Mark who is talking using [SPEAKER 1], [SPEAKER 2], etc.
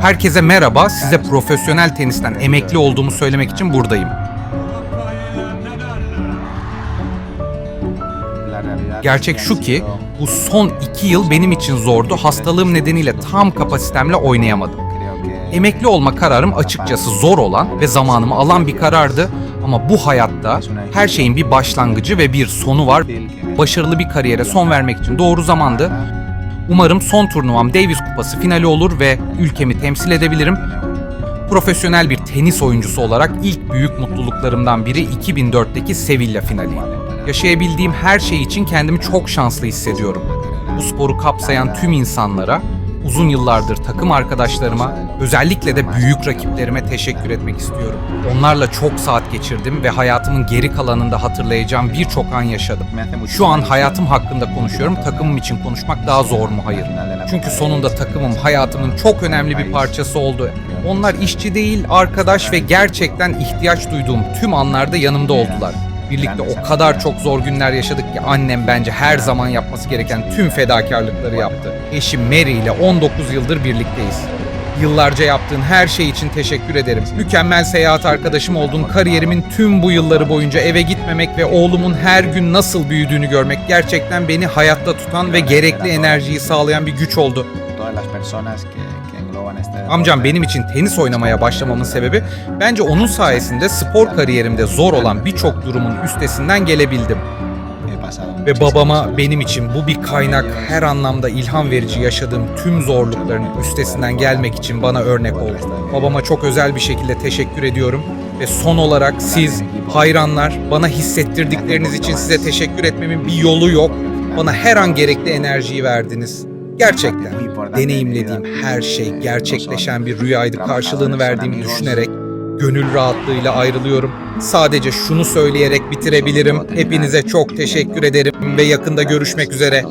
[SPEAKER 1] Herkese merhaba. Size profesyonel tenisten emekli olduğumu söylemek için buradayım. Gerçek şu ki bu son iki yıl benim için zordu. Hastalığım nedeniyle tam kapasitemle oynayamadım. Emekli olma kararım açıkçası zor olan ve zamanımı alan bir karardı. Ama bu hayatta her şeyin bir başlangıcı ve bir sonu var. Başarılı bir kariyere son vermek için doğru zamandı. Umarım son turnuvam Davis Kupası finali olur ve ülkemi temsil edebilirim. Profesyonel bir tenis oyuncusu olarak ilk büyük mutluluklarımdan biri 2004'teki Sevilla finali. Yaşayabildiğim her şey için kendimi çok şanslı hissediyorum. Bu sporu kapsayan tüm insanlara, uzun yıllardır takım arkadaşlarıma, özellikle de büyük rakiplerime teşekkür etmek istiyorum. Onlarla çok saat geçirdim ve hayatımın geri kalanında hatırlayacağım birçok an yaşadım. Şu an hayatım hakkında konuşuyorum, takımım için konuşmak daha zor mu? Hayır. Çünkü sonunda takımım hayatımın çok önemli bir parçası oldu. Onlar işçi değil, arkadaş ve gerçekten ihtiyaç duyduğum tüm anlarda yanımda oldular. Birlikte o kadar çok zor günler yaşadık ki annem bence her zaman yapması gereken tüm fedakarlıkları yaptı. Eşim Mary ile 19 yıldır birlikteyiz. Yıllarca yaptığın her şey için teşekkür ederim. Mükemmel seyahat arkadaşım oldun. Kariyerimin tüm bu yılları boyunca eve gitmemek ve oğlumun her gün nasıl büyüdüğünü görmek gerçekten beni hayatta tutan ve gerekli enerjiyi sağlayan bir güç oldu.
[SPEAKER 2] Personas que, que engloban este
[SPEAKER 1] Amcam benim için tenis oynamaya başlamamın sebebi bence onun sayesinde spor kariyerimde zor olan birçok durumun üstesinden gelebildim. Ve babama benim için bu bir kaynak, her anlamda ilham verici yaşadığım tüm zorlukların üstesinden gelmek için bana örnek oldu. Babama çok özel bir şekilde teşekkür ediyorum. Ve son olarak siz, hayranlar, bana hissettirdikleriniz için size teşekkür etmemin bir yolu yok. Bana her an gerekli enerjiyi verdiniz. Gerçekten deneyimlediğim her şey gerçekleşen bir rüyaydı karşılığını verdiğimi düşünerek gönül rahatlığıyla ayrılıyorum. Sadece şunu söyleyerek bitirebilirim. Hepinize çok teşekkür ederim ve yakında görüşmek üzere.